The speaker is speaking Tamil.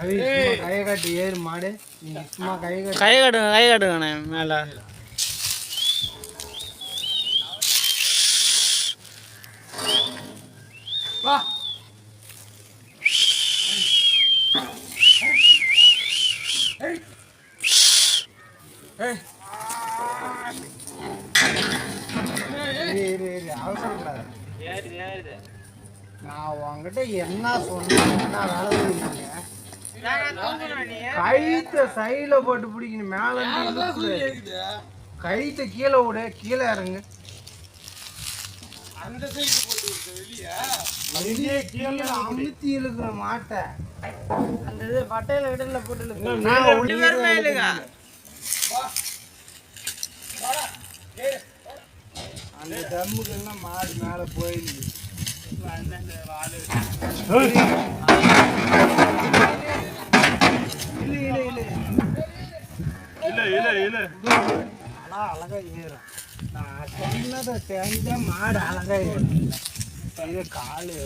கையை காட்டி ஏறு மாடு. நீ சும்மா கையை காட்டி. கை காட்டுங்க கை காட்டுங்கண்ணே மேலே. வா. அவசரப்படாத. நான் உன்கிட்ட என்ன என்ன வேலை கயிற்ற சைடுல போட்டு பிடிக்கணும். மேல. கயிற்ற கீழே விடு கீழே இறங்கு. வெளியே? கீழே அமுத்தி இழுக்கிற மாட்டை. அந்த இது பட்டையில இடத்துல போட்டு நான் இழுக்கிறேன். அந்த தம்முக்கு எல்லாம் மாடு மேல போயிருக்கு அழகா ஏறும். நான் சொன்னதை செஞ்ச மாடு அழகா ஏறும். இது காலு.